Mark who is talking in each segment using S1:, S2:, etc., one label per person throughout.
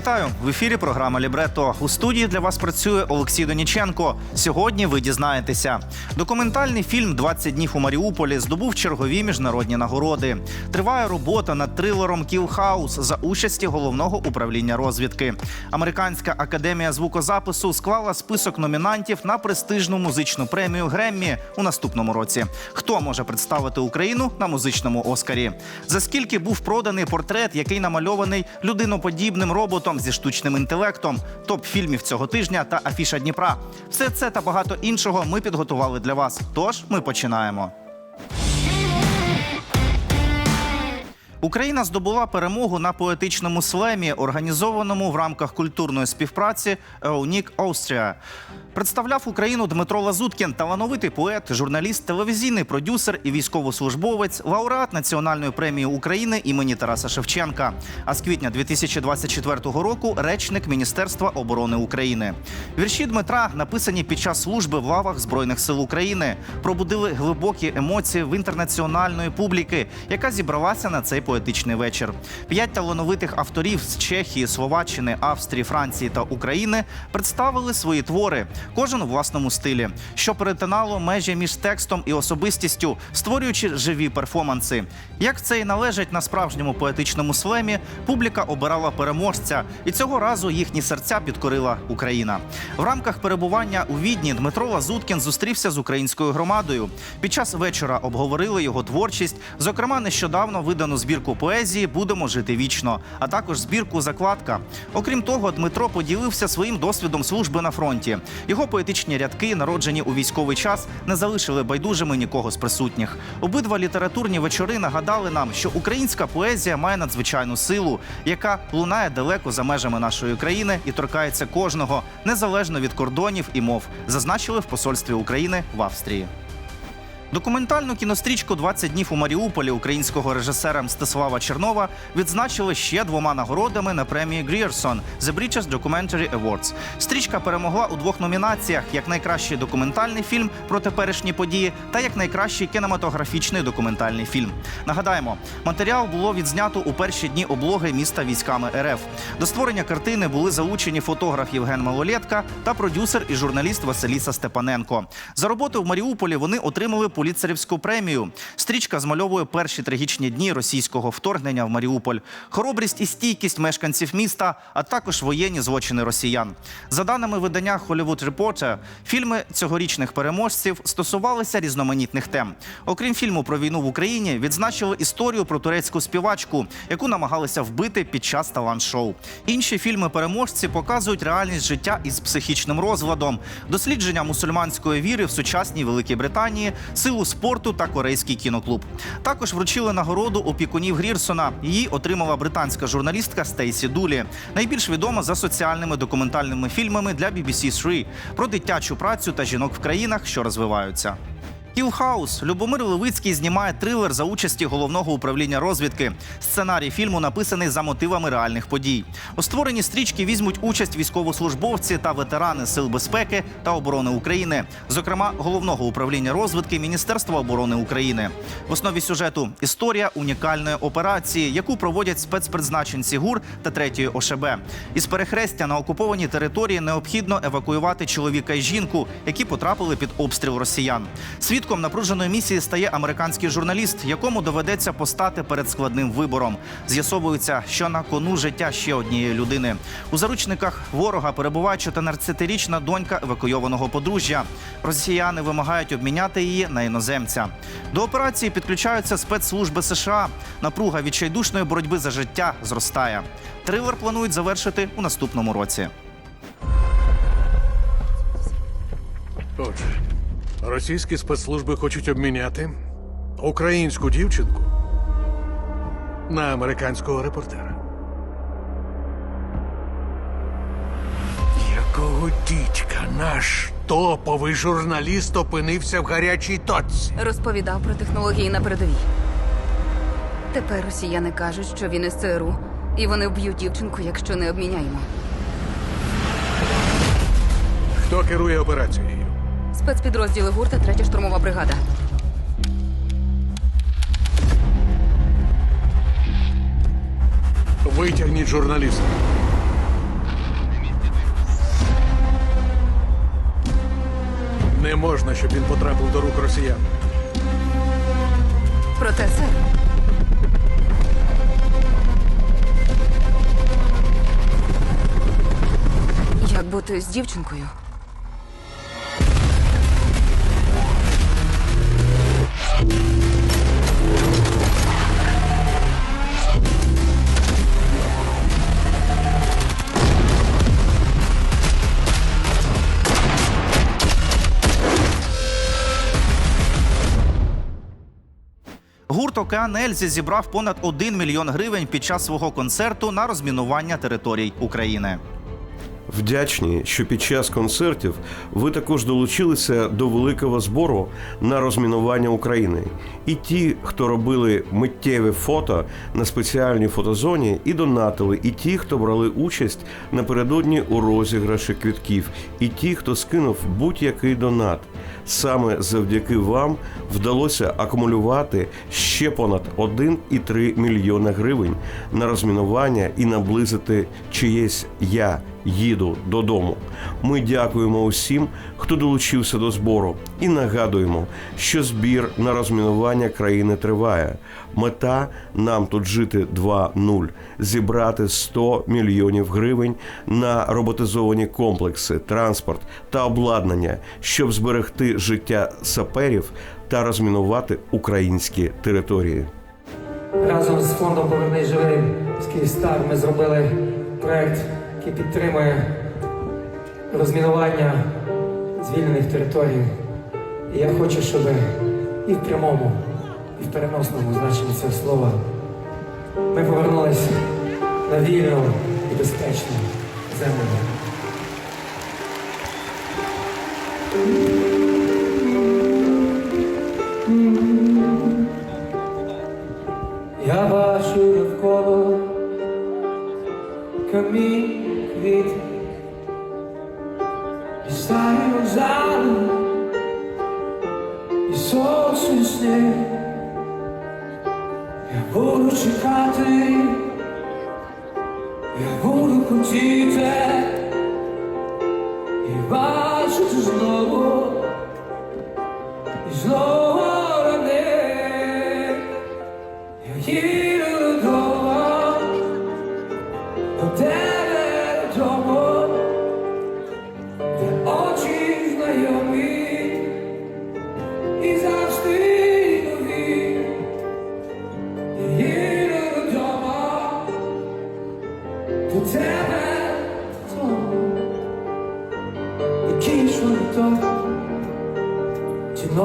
S1: Вітаю в ефірі. Програма Лібрето. У студії для вас працює Олексій Доніченко. Сьогодні ви дізнаєтеся. Документальний фільм «20 днів у Маріуполі здобув чергові міжнародні нагороди. Триває робота над трилером Кіл Хаус за участі головного управління розвідки. Американська академія звукозапису склала список номінантів на престижну музичну премію Греммі у наступному році. Хто може представити Україну на музичному Оскарі? За скільки був проданий портрет, який намальований людиноподібним роботом зі штучним інтелектом, топ фільмів цього тижня та афіша Дніпра. Все це та багато іншого ми підготували для вас. Тож ми починаємо. Україна здобула перемогу на поетичному слемі, організованому в рамках культурної співпраці Еунік Austria. Представляв Україну Дмитро Лазуткін, талановитий поет, журналіст, телевізійний продюсер і військовослужбовець, лауреат Національної премії України імені Тараса Шевченка. А з квітня 2024 року речник Міністерства оборони України. Вірші Дмитра, написані під час служби в лавах Збройних сил України, пробудили глибокі емоції в інтернаціональної публіки, яка зібралася на цей поетичний вечір. П'ять талановитих авторів з Чехії, Словаччини, Австрії, Франції та України представили свої твори, кожен у власному стилі, що перетинало межі між текстом і особистістю, створюючи живі перформанси. Як це і належить на справжньому поетичному слемі, публіка обирала переможця, і цього разу їхні серця підкорила Україна. В рамках перебування у Відні Дмитро Лазуткін зустрівся з українською громадою. Під час вечора обговорили його творчість, зокрема, нещодавно видану збірку поезії Будемо жити вічно, а також збірку Закладка. Окрім того, Дмитро поділився своїм досвідом служби на фронті. Його поетичні рядки, народжені у військовий час, не залишили байдужими нікого з присутніх. Обидва літературні вечори нагадали нам, що українська поезія має надзвичайну силу, яка лунає далеко за межами нашої країни і торкається кожного, незалежно від кордонів і мов, зазначили в посольстві України в Австрії. Документальну кінострічку «20 днів у Маріуполі українського режисера Мстислава Чернова відзначили ще двома нагородами на премії Grierson The British Documentary Awards. Стрічка перемогла у двох номінаціях: як найкращий документальний фільм про теперішні події та як найкращий кінематографічний документальний фільм. Нагадаємо, матеріал було відзнято у перші дні облоги міста військами РФ. До створення картини були залучені фотограф Євген Малолетка та продюсер і журналіст Василіса Степаненко. За роботу в Маріуполі вони отримали поліцерівську премію. Стрічка змальовує перші трагічні дні російського вторгнення в Маріуполь, хоробрість і стійкість мешканців міста, а також воєнні злочини росіян. За даними видання Hollywood Reporter, фільми цьогорічних переможців стосувалися різноманітних тем. Окрім фільму про війну в Україні, відзначили історію про турецьку співачку, яку намагалися вбити під час талант-шоу. Інші фільми переможці показують реальність життя із психічним розладом, дослідження мусульманської віри в сучасній Великій Британії, силу спорту та корейський кіноклуб. Також вручили нагороду опікунів Грірсона. Її отримала британська журналістка Стейсі Дулі, найбільш відома за соціальними документальними фільмами для BBC 3 про дитячу працю та жінок в країнах, що розвиваються. Кілхаус Любомир Левицький знімає трилер за участі головного управління розвідки. Сценарій фільму написаний за мотивами реальних подій. У створенні стрічки візьмуть участь військовослужбовці та ветерани Сил безпеки та оборони України, зокрема головного управління розвідки Міністерства оборони України. В основі сюжету історія унікальної операції, яку проводять спецпризначенці ГУР та 3 ОШБ. Із перехрестя на окупованій території необхідно евакуювати чоловіка і жінку, які потрапили під обстріл росіян. Свідком напруженої місії стає американський журналіст, якому доведеться постати перед складним вибором. З'ясовується, що на кону життя ще однієї людини. У заручниках ворога перебуває 14-річна донька евакуйованого подружжя. Росіяни вимагають обміняти її на іноземця. До операції підключаються спецслужби США. Напруга відчайдушної боротьби за життя зростає. Трилер планують завершити у наступному році.
S2: Отже, російські спецслужби хочуть обміняти українську дівчинку на американського репортера. Якого дідька наш топовий журналіст опинився в гарячій точці?
S3: Розповідав про технології на передовій. Тепер росіяни кажуть, що він із ЦРУ, і вони вб'ють дівчинку, якщо не обміняємо.
S2: Хто керує операцією?
S3: спецпідрозділи гурта, третя штурмова бригада.
S2: Витягніть журналіста. Не можна, щоб він потрапив до рук росіян.
S3: Проте це. Як бути з дівчинкою?
S1: Океан Ельзі зібрав понад 1 мільйон гривень під час свого концерту на розмінування територій України.
S4: Вдячні, що під час концертів ви також долучилися до великого збору на розмінування України. І ті, хто робили миттєві фото на спеціальній фотозоні, і донатили, і ті, хто брали участь напередодні у розіграші квітків, і ті, хто скинув будь-який донат. Саме завдяки вам вдалося акумулювати ще понад 1,3 мільйона гривень на розмінування і наблизити чиєсь я їду додому. Ми дякуємо усім, хто долучився до збору, і нагадуємо, що збір на розмінування країни триває. Мета нам тут жити 2.0 – зібрати 100 мільйонів гривень на роботизовані комплекси, транспорт та обладнання, щоб зберегти життя саперів та розмінувати українські території.
S5: Разом з фондом Повернись живим з Київстар ми зробили проект, який підтримує розмінування звільнених територій. І я хочу, щоб і в прямому, і в переносному значенні цього слова ми повернулися на вільну і безпечну землю. Я бачу навколо камінь квіти, і старі вокзали, і сонце сни. Я буду чекати,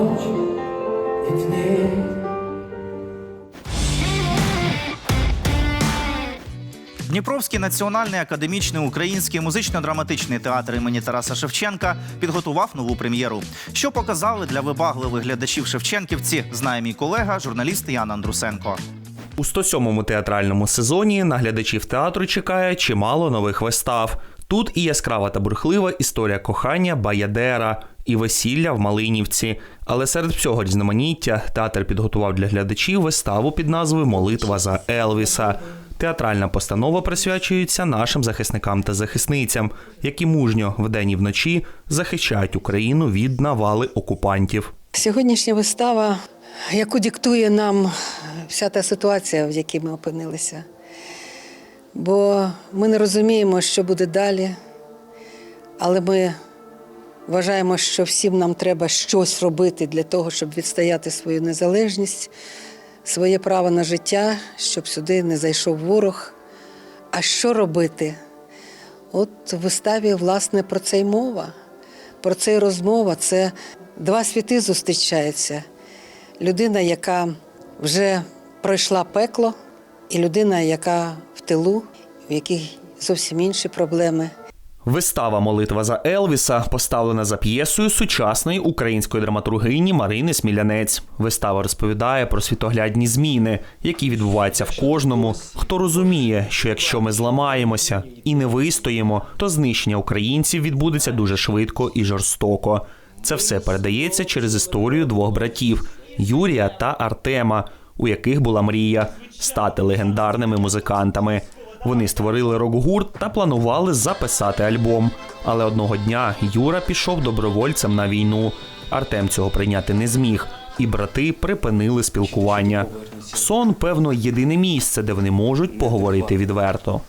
S5: ночі і дні.
S1: Дніпровський національний академічний український музично-драматичний театр імені Тараса Шевченка підготував нову прем'єру. Що показали для вибагливих глядачів Шевченківці, знає мій колега, журналіст Ян Андрусенко.
S6: У 107-му театральному сезоні на глядачів театру чекає чимало нових вистав. Тут і яскрава та бурхлива історія кохання Баядера, і весілля в Малинівці. Але серед всього різноманіття театр підготував для глядачів виставу під назвою Молитва за Елвіса. Театральна постанова присвячується нашим захисникам та захисницям, які мужньо вдень і вночі захищають Україну від навали окупантів.
S7: Сьогоднішня вистава, яку диктує нам вся та ситуація, в якій ми опинилися. Бо ми не розуміємо, що буде далі, але ми вважаємо, що всім нам треба щось робити для того, щоб відстояти свою незалежність, своє право на життя, щоб сюди не зайшов ворог. А що робити? От в виставі, власне, про це й мова. Про це й розмова. Це два світи зустрічаються. Людина, яка вже пройшла пекло, і людина, яка в тилу, в якій зовсім інші проблеми.
S6: Вистава Молитва за Елвіса поставлена за п'єсою сучасної української драматургині Марини Смілянець. Вистава розповідає про світоглядні зміни, які відбуваються в кожному, хто розуміє, що якщо ми зламаємося і не вистоїмо, то знищення українців відбудеться дуже швидко і жорстоко. Це все передається через історію двох братів Юрія та Артема, у яких була мрія стати легендарними музикантами. Вони створили рок-гурт та планували записати альбом. Але одного дня Юра пішов добровольцем на війну. Артем цього прийняти не зміг, і брати припинили спілкування. Сон, певно, єдине місце, де вони можуть поговорити відверто.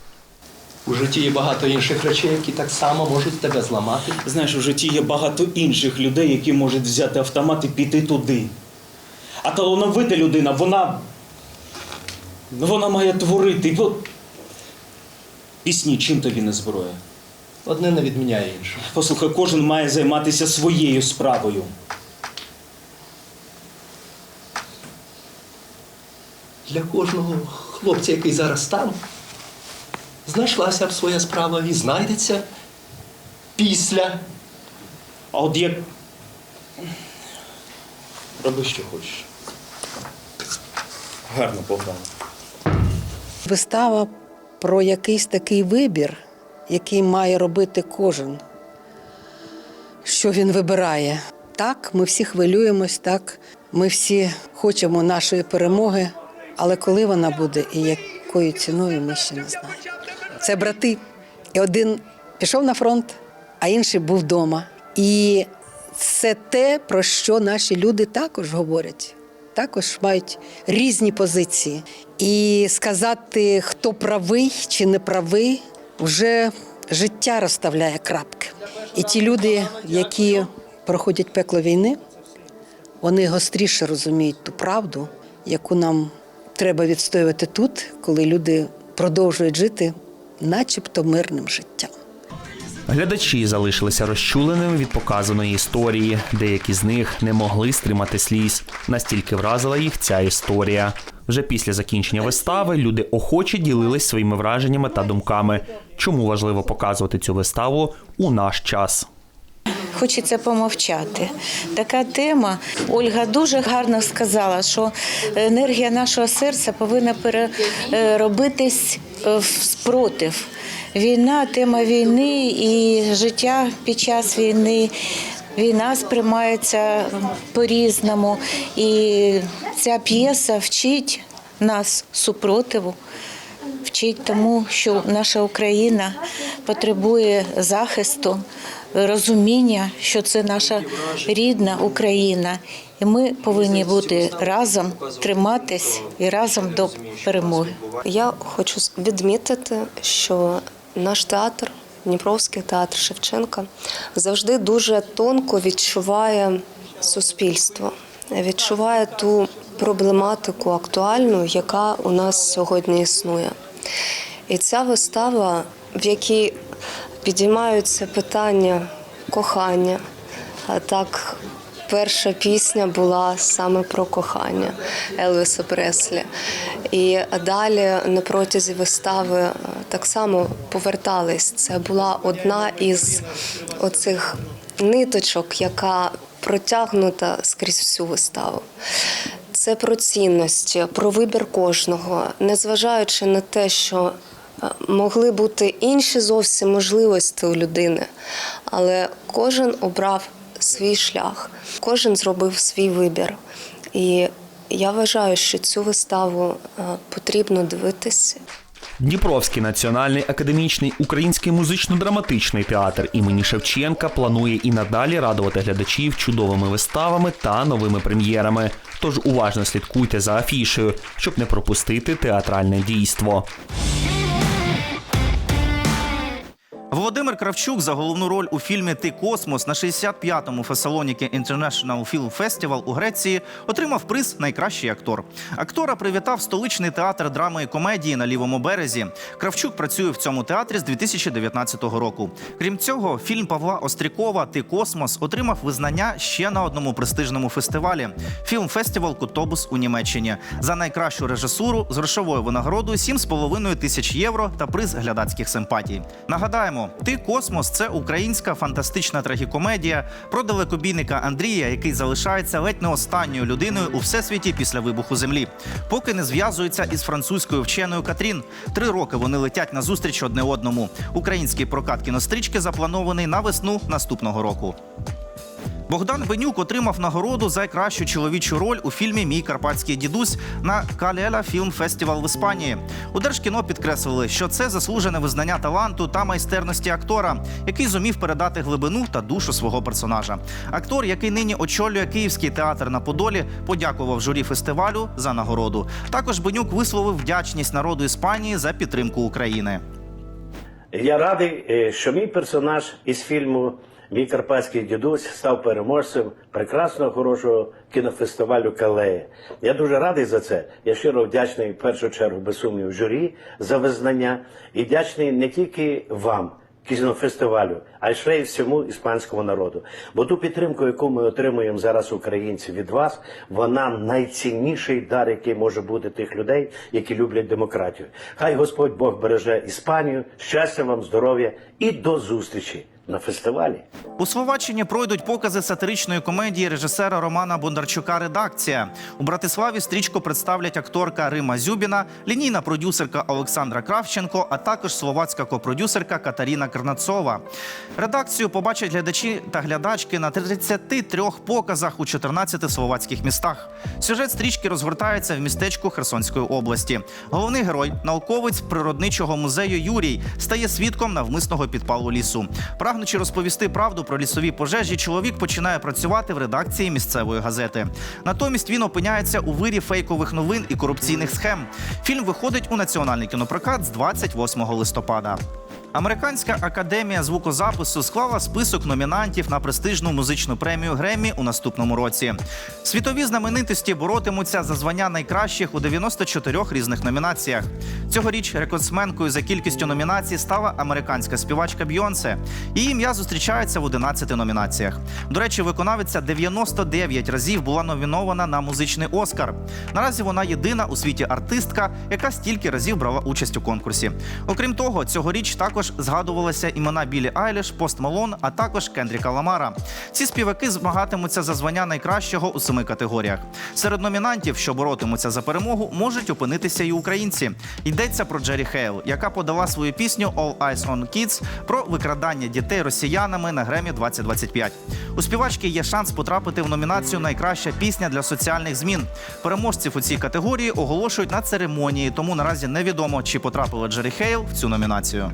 S8: У житті є багато інших речей, які так само можуть тебе зламати.
S9: Знаєш, у житті є багато інших людей, які можуть взяти автомат і піти туди. А талановита людина, вона. Вона має творити. Пісні, чим тобі не зброя?
S8: Одне не відміняє іншого.
S9: Послухай, кожен має займатися своєю справою.
S8: Для кожного хлопця, який зараз там, знайшлася б своя справа і знайдеться після.
S9: А от як. Роби, що хочеш. Гарно Богдан.
S7: Вистава про якийсь такий вибір, який має робити кожен. Що він вибирає. Так, ми всі хвилюємось, так, ми всі хочемо нашої перемоги, але коли вона буде і якою ціною, ми ще не знаємо. Це брати. І один пішов на фронт, а інший був вдома. І це те, про що наші люди також говорять. Також мають різні позиції. І сказати, хто правий чи не правий, вже життя розставляє крапки. І ті люди, які проходять пекло війни, вони гостріше розуміють ту правду, яку нам треба відстоювати тут, коли люди продовжують жити, начебто мирним життям.
S6: Глядачі залишилися розчуленими від показаної історії. Деякі з них не могли стримати сліз. Настільки вразила їх ця історія. Вже після закінчення вистави люди охоче ділились своїми враженнями та думками. Чому важливо показувати цю виставу у наш час?
S10: Хочеться помовчати. Така тема. Ольга дуже гарно сказала, що енергія нашого серця повинна переробитись е, в спротив. Війна, тема війни і життя під час війни. Війна сприймається по-різному. І ця п'єса вчить нас супротиву, вчить тому, що наша Україна потребує захисту, розуміння, що це наша рідна Україна, і ми повинні бути разом, триматись і разом до перемоги.
S11: Я хочу відмітити, що наш театр, Дніпровський театр Шевченка, завжди дуже тонко відчуває суспільство, відчуває ту проблематику актуальну, яка у нас сьогодні існує. І ця вистава, в якій підіймаються питання кохання, так перша пісня була саме про кохання Елвіса Преслі. І далі на протязі вистави так само повертались. Це була одна із оцих ниточок, яка протягнута скрізь всю виставу. Це про цінності, про вибір кожного, незважаючи на те, що е, могли бути інші зовсім можливості у людини, але кожен обрав свій шлях, кожен зробив свій вибір. І я вважаю, що цю виставу е, потрібно дивитися.
S6: Дніпровський національний академічний український музично-драматичний театр імені Шевченка планує і надалі радувати глядачів чудовими виставами та новими прем'єрами. Тож уважно слідкуйте за афішею, щоб не пропустити театральне дійство.
S1: Володимир Кравчук за головну роль у фільмі Ти космос на 65-му Фесалоніки International Film Festival у Греції отримав приз Найкращий актор. Актора привітав столичний театр драми і комедії на лівому березі. Кравчук працює в цьому театрі з 2019 року. Крім цього, фільм Павла Острікова Ти космос отримав визнання ще на одному престижному фестивалі фільм Фестивал Котобус у Німеччині за найкращу режисуру з грошовою винагородою 7,5 тисяч євро та приз глядацьких симпатій. Нагадаємо, ти космос це українська фантастична трагікомедія про далекобійника Андрія, який залишається ледь не останньою людиною у всесвіті після вибуху землі, поки не зв'язується із французькою вченою Катрін. Три роки вони летять на зустріч одне одному. Український прокат кінострічки запланований на весну наступного року. Богдан Бенюк отримав нагороду за кращу чоловічу роль у фільмі Мій карпатський дідусь на Калела Фільм Фестивал в Іспанії. У Держкіно підкреслили, що це заслужене визнання таланту та майстерності актора, який зумів передати глибину та душу свого персонажа. Актор, який нині очолює Київський театр на Подолі, подякував журі фестивалю за нагороду. Також Бенюк висловив вдячність народу Іспанії за підтримку України.
S12: Я радий, е, що мій персонаж із фільму Мій карпатський дідусь став переможцем прекрасного хорошого кінофестивалю Калея. Я дуже радий за це. Я щиро вдячний в першу чергу без сумнів журі за визнання і вдячний не тільки вам. Кінофестивалю, а ще й всьому іспанському народу. Бо ту підтримку, яку ми отримуємо зараз, українці, від вас, вона найцінніший дар, який може бути тих людей, які люблять демократію. Хай Господь Бог береже Іспанію, щастя вам, здоров'я і до зустрічі на фестивалі.
S1: У Словаччині пройдуть покази сатиричної комедії режисера Романа Бондарчука Редакція. У Братиславі стрічку представлять акторка Рима Зюбіна, лінійна продюсерка Олександра Кравченко, а також словацька копродюсерка Катаріна Карнацова. Редакцію побачать глядачі та глядачки на 33 показах у 14 словацьких містах. Сюжет стрічки розгортається в містечку Херсонської області. Головний герой, науковець природничого музею Юрій, стає свідком навмисного підпалу лісу. Прагнучи розповісти правду про лісові пожежі, чоловік починає працювати в редакції місцевої газети. Натомість він опиняється у вирі фейкових новин і корупційних схем. Фільм виходить у національний кінопрокат з 28 листопада. Американська академія звукозапису склала список номінантів на престижну музичну премію Греммі у наступному році. Світові знаменитості боротимуться за звання найкращих у 94 різних номінаціях. Цьогоріч рекордсменкою за кількістю номінацій стала американська співачка Бйонсе. Її ім'я зустрічається в 11 номінаціях. До речі, виконавиця 99 разів була номінована на музичний Оскар. Наразі вона єдина у світі артистка, яка стільки разів брала участь у конкурсі. Окрім того, цьогоріч також згадувалися імена Білі Айліш, Пост Малон, а також Кендріка Ламара. Ці співаки змагатимуться за звання найкращого у семи категоріях. Серед номінантів, що боротимуться за перемогу, можуть опинитися і українці. Йдеться про Джері Хейл, яка подала свою пісню All Eyes on Kids про викрадання дітей росіянами на Гремі 2025. У співачки є шанс потрапити в номінацію Найкраща пісня для соціальних змін. Переможців у цій категорії оголошують на церемонії, тому наразі невідомо, чи потрапила Джері Хейл в цю номінацію.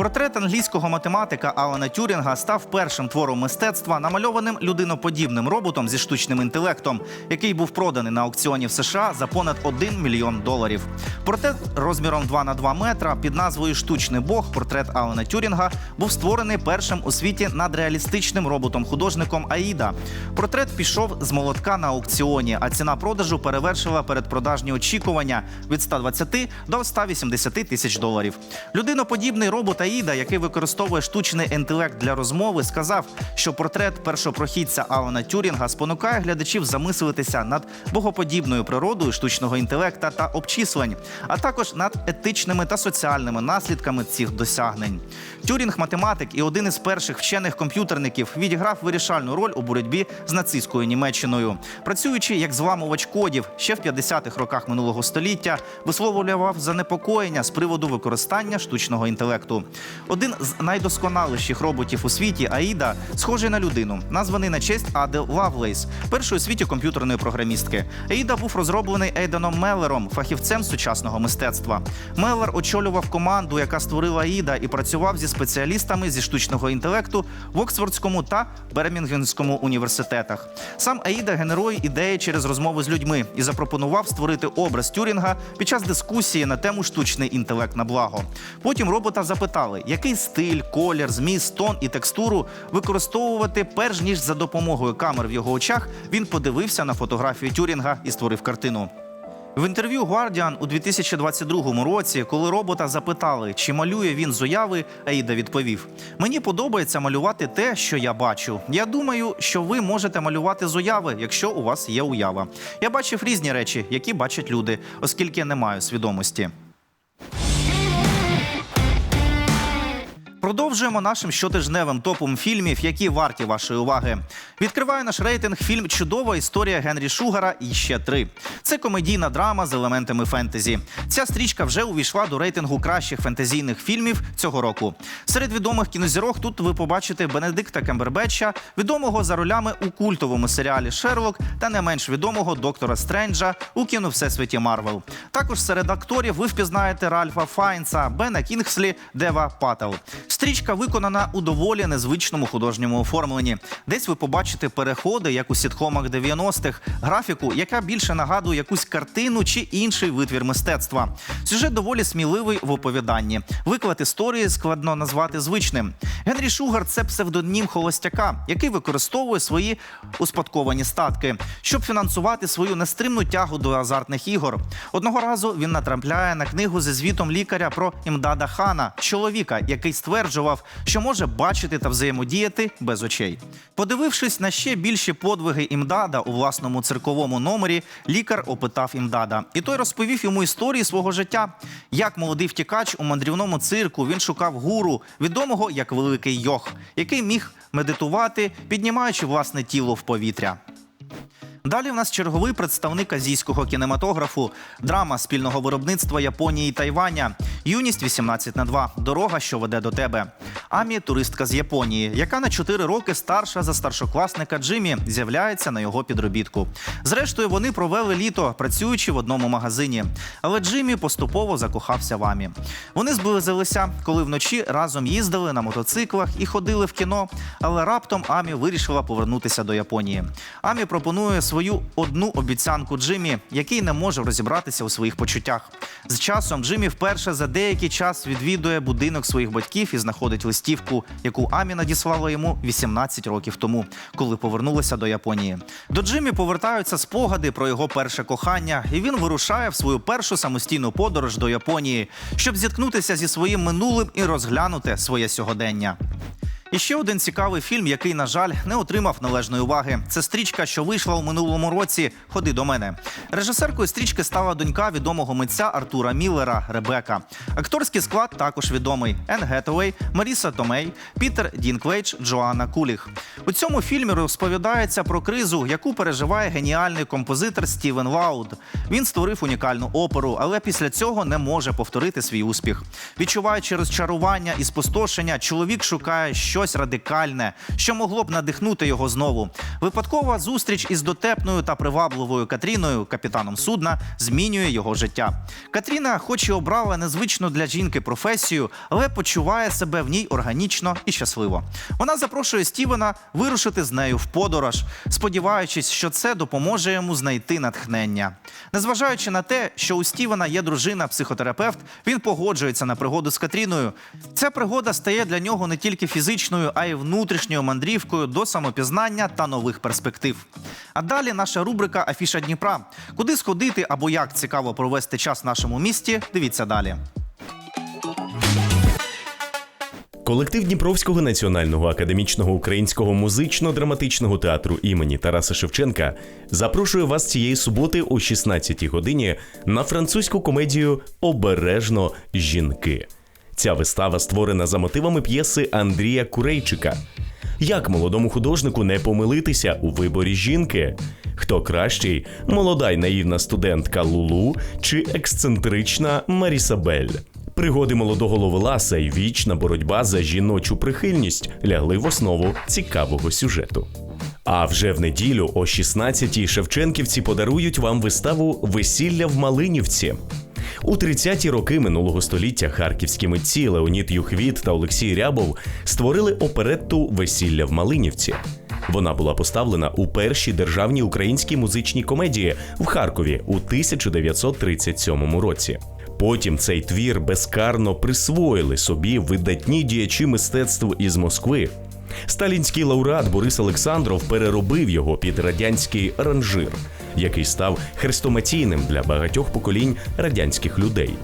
S1: Портрет англійського математика Алана Тюрінга став першим твором мистецтва, намальованим людиноподібним роботом зі штучним інтелектом, який був проданий на аукціоні в США за понад 1 мільйон доларів. Портрет розміром 2 на 2 метра під назвою Штучний Бог. Портрет Алана Тюрінга був створений першим у світі надреалістичним роботом-художником Аїда. Портрет пішов з молотка на аукціоні, а ціна продажу перевершила передпродажні очікування від 120 до 180 тисяч доларів. Людиноподібний робот Аїда, який використовує штучний інтелект для розмови, сказав, що портрет першопрохідця Алана Тюрінга спонукає глядачів замислитися над богоподібною природою штучного інтелекта та обчислень, а також над етичними та соціальними наслідками цих досягнень. Тюрінг, математик і один із перших вчених комп'ютерників, відіграв вирішальну роль у боротьбі з нацистською Німеччиною. Працюючи як зламувач кодів ще в 50-х роках минулого століття, висловлював занепокоєння з приводу використання штучного інтелекту. Один з найдосконаліших роботів у світі Аїда схожий на людину, названий на честь Ади Лавлейс, першої у світі комп'ютерної програмістки. Аїда був розроблений Ейданом Меллером, фахівцем сучасного мистецтва. Меллер очолював команду, яка створила Аїда, і працював зі спеціалістами зі штучного інтелекту в Оксфордському та Бермінгемському університетах. Сам Аїда генерує ідеї через розмови з людьми і запропонував створити образ Тюрінга під час дискусії на тему штучний інтелект на благо. Потім робота запитали, який стиль, колір, зміст, тон і текстуру використовувати, перш ніж за допомогою камер в його очах він подивився на фотографію Тюрінга і створив картину. В інтерв'ю Guardian у 2022 році, коли робота запитали, чи малює він з уяви, Аїда відповів: Мені подобається малювати те, що я бачу. Я думаю, що ви можете малювати з уяви, якщо у вас є уява. Я бачив різні речі, які бачать люди, оскільки не маю свідомості. Продовжуємо нашим щотижневим топом фільмів, які варті вашої уваги. Відкриває наш рейтинг фільм Чудова історія Генрі Шугара і ще три. Це комедійна драма з елементами фентезі. Ця стрічка вже увійшла до рейтингу кращих фентезійних фільмів цього року. Серед відомих кінозірок тут ви побачите Бенедикта Кембербетча, відомого за ролями у культовому серіалі Шерлок та не менш відомого доктора Стренджа у кіно Всесвіті Марвел. Також серед акторів ви впізнаєте Ральфа Файнса, Бена Кінгслі, Дева Пател. Стрічка виконана у доволі незвичному художньому оформленні. Десь ви побачите переходи, як у сіткомах 90-х, графіку, яка більше нагадує якусь картину чи інший витвір мистецтва. Сюжет доволі сміливий в оповіданні. Виклад історії складно назвати звичним. Генрі Шугар це псевдонім холостяка, який використовує свої успадковані статки, щоб фінансувати свою нестримну тягу до азартних ігор. Одного разу він натрапляє на книгу зі звітом лікаря про імдада хана, чоловіка, який стверджував, що може бачити та взаємодіяти без очей. Подивившись на ще більші подвиги імдада у власному цирковому номері, лікар опитав імдада, і той розповів йому історії свого життя. Як молодий втікач у мандрівному цирку він шукав гуру, відомого як великий Йох, який міг медитувати, піднімаючи власне тіло в повітря. Далі в нас черговий представник азійського кінематографу, драма спільного виробництва Японії і Тайваня. Юність 18 на 2. Дорога, що веде до тебе. Амі туристка з Японії, яка на 4 роки старша за старшокласника Джиммі, з'являється на його підробітку. Зрештою, вони провели літо, працюючи в одному магазині. Але Джиммі поступово закохався в Амі. Вони зблизилися, коли вночі разом їздили на мотоциклах і ходили в кіно. Але раптом Амі вирішила повернутися до Японії. Амі пропонує свою одну обіцянку Джиммі, який не може розібратися у своїх почуттях. З часом Джиммі вперше за деякий час відвідує будинок своїх батьків і знаходить листівку, яку Амі надіслала йому 18 років тому, коли повернулися до Японії. До Джиммі повертаються спогади про його перше кохання, і він вирушає в свою першу самостійну подорож до Японії, щоб зіткнутися зі своїм минулим і розглянути своє сьогодення. І ще один цікавий фільм, який, на жаль, не отримав належної уваги. Це стрічка, що вийшла у минулому році. Ходи до мене. Режисеркою стрічки стала донька відомого митця Артура Міллера Ребека. Акторський склад також відомий: Ен Гетовей, Маріса Томей, Пітер Дінквейдж, Джоанна Куліх. У цьому фільмі розповідається про кризу, яку переживає геніальний композитор Стівен Лауд. Він створив унікальну оперу, але після цього не може повторити свій успіх. Відчуваючи розчарування і спустошення, чоловік шукає щось радикальне, що могло б надихнути його знову. Випадкова зустріч із дотепною та привабливою Катріною, капітаном судна, змінює його життя. Катріна, хоч і обрала незвичну для жінки професію, але почуває себе в ній органічно і щасливо. Вона запрошує Стівена вирушити з нею в подорож, сподіваючись, що це допоможе йому знайти натхнення. Незважаючи на те, що у Стівена є дружина-психотерапевт, він погоджується на пригоду з Катріною. Ця пригода стає для нього не тільки фізичною, а й внутрішньою мандрівкою до самопізнання та нових перспектив. А далі наша рубрика Афіша Дніпра. Куди сходити або як цікаво провести час в нашому місті? Дивіться далі.
S13: Колектив Дніпровського національного академічного українського музично-драматичного театру імені Тараса Шевченка запрошує вас цієї суботи о 16-й годині на французьку комедію Обережно жінки. Ця вистава створена за мотивами п'єси Андрія Курейчика. Як молодому художнику не помилитися у виборі жінки? Хто кращий молода й наївна студентка Лулу чи ексцентрична Марісабель? Пригоди молодого Ловеласа і вічна боротьба за жіночу прихильність лягли в основу цікавого сюжету. А вже в неділю о 16-й Шевченківці подарують вам виставу Весілля в Малинівці. У 30-ті роки минулого століття харківські митці Леонід Юхвіт та Олексій Рябов створили оперетту Весілля в Малинівці. Вона була поставлена у першій державній українській музичній комедії в Харкові у 1937 році. Потім цей твір безкарно присвоїли собі видатні діячі мистецтв із Москви. Сталінський лауреат Борис Олександров переробив його під радянський ранжир, який став хрестоматійним для багатьох поколінь радянських людей.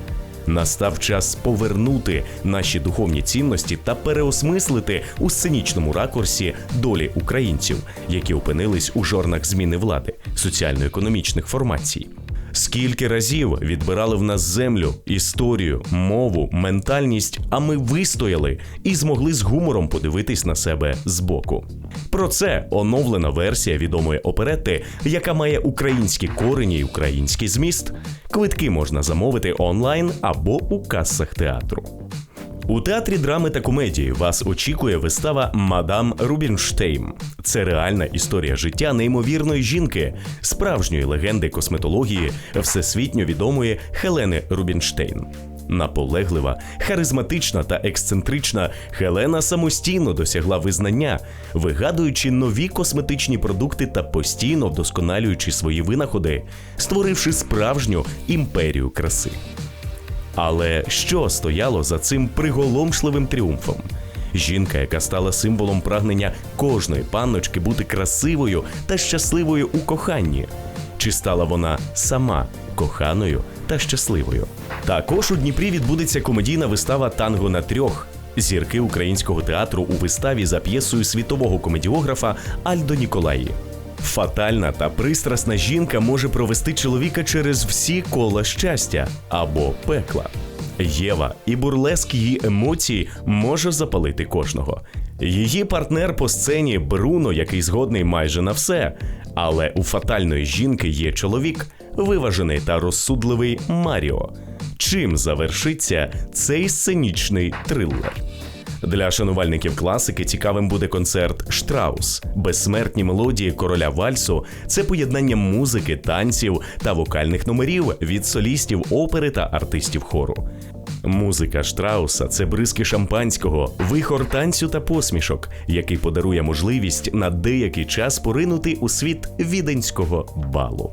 S13: Настав час повернути наші духовні цінності та переосмислити у сценічному ракурсі долі українців, які опинились у жорнах зміни влади, соціально-економічних формацій. Скільки разів відбирали в нас землю, історію, мову, ментальність, а ми вистояли і змогли з гумором подивитись на себе збоку. Про це оновлена версія відомої оперети, яка має українські корені й український зміст. Квитки можна замовити онлайн або у касах театру. У театрі драми та комедії вас очікує вистава Мадам Рубінштейн. Це реальна історія життя неймовірної жінки, справжньої легенди косметології, всесвітньо відомої Хелени Рубінштейн. Наполеглива, харизматична та ексцентрична Хелена самостійно досягла визнання, вигадуючи нові косметичні продукти та постійно вдосконалюючи свої винаходи, створивши справжню імперію краси. Але що стояло за цим приголомшливим тріумфом? Жінка, яка стала символом прагнення кожної панночки бути красивою та щасливою у коханні. Чи стала вона сама коханою та щасливою? Також у Дніпрі відбудеться комедійна вистава Танго на трьох. Зірки українського театру у виставі за п'єсою світового комедіографа Альдо Ніколаї. Фатальна та пристрасна жінка може провести чоловіка через всі кола щастя або пекла. Єва і бурлеск її емоцій може запалити кожного. Її партнер по сцені Бруно, який згодний майже на все. Але у фатальної жінки є чоловік, виважений та розсудливий Маріо. Чим завершиться цей сценічний трилер? Для шанувальників класики цікавим буде концерт Штраус. Безсмертні мелодії короля вальсу це поєднання музики, танців та вокальних номерів від солістів опери та артистів хору. Музика Штрауса це бризки шампанського, вихор танцю та посмішок, який подарує можливість на деякий час поринути у світ віденського балу.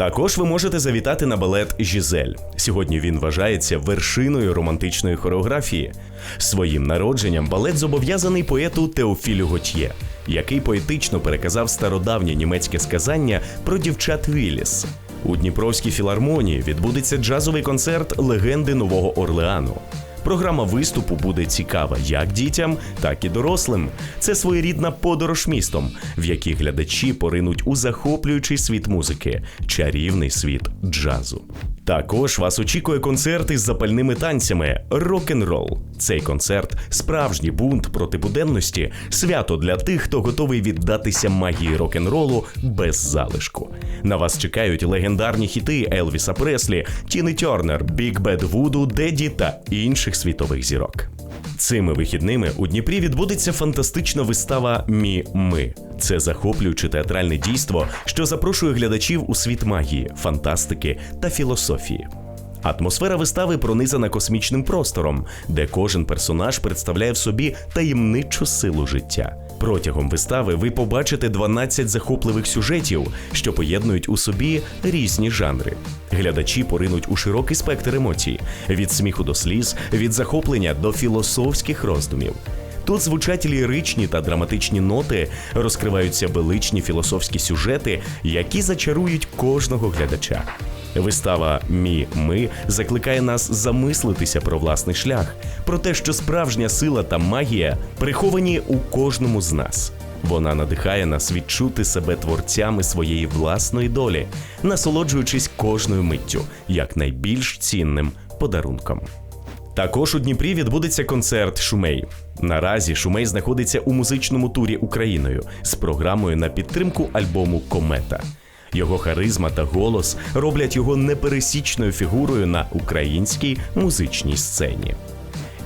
S13: Також ви можете завітати на балет Жизель. Сьогодні він вважається вершиною романтичної хореографії. Своїм народженням балет зобов'язаний поету Теофілю Готьє, який поетично переказав стародавнє німецьке сказання про дівчат Вілліс. У Дніпровській філармонії відбудеться джазовий концерт легенди Нового Орлеану. Програма виступу буде цікава як дітям, так і дорослим. Це своєрідна подорож містом, в якій глядачі поринуть у захоплюючий світ музики, чарівний світ джазу. Також вас очікує концерт із запальними танцями рок-н-рол. Цей концерт справжній бунт проти буденності, свято для тих, хто готовий віддатися магії рок-н-ролу без залишку. На вас чекають легендарні хіти Елвіса Преслі, Тіни Тернер, Бік Бед Вуду, Деді та інших світових зірок. Цими вихідними у Дніпрі відбудеться фантастична вистава Мі Ми. Це захоплююче театральне дійство, що запрошує глядачів у світ магії, фантастики та філософії. Атмосфера вистави пронизана космічним простором, де кожен персонаж представляє в собі таємничу силу життя. Протягом вистави ви побачите 12 захопливих сюжетів, що поєднують у собі різні жанри. Глядачі поринуть у широкий спектр емоцій: від сміху до сліз, від захоплення до філософських роздумів. Тут звучать ліричні та драматичні ноти, розкриваються величні філософські сюжети, які зачарують кожного глядача. Вистава Мі Ми закликає нас замислитися про власний шлях, про те, що справжня сила та магія приховані у кожному з нас. Вона надихає нас відчути себе творцями своєї власної долі, насолоджуючись кожною миттю як найбільш цінним подарунком. Також у Дніпрі відбудеться концерт Шумей. Наразі Шумей знаходиться у музичному турі Україною з програмою на підтримку альбому Комета. Його харизма та голос роблять його непересічною фігурою на українській музичній сцені.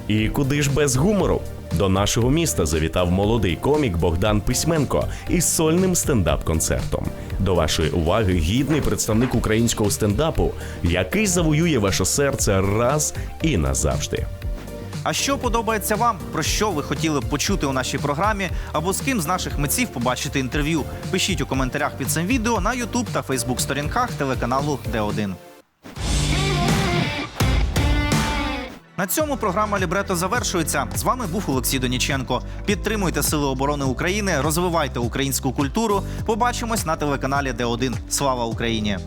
S13: І куди ж без гумору? До нашого міста завітав молодий комік Богдан Письменко із сольним стендап-концертом. До вашої уваги гідний представник українського стендапу, який завоює ваше серце раз і назавжди.
S1: А що подобається вам? Про що ви хотіли б почути у нашій програмі? Або з ким з наших митців побачити інтерв'ю? Пишіть у коментарях під цим відео на YouTube та Facebook сторінках телеканалу Д1. На цьому програма Лібрето завершується. З вами був Олексій Доніченко. Підтримуйте Сили оборони України, розвивайте українську культуру. Побачимось на телеканалі Д1. Слава Україні!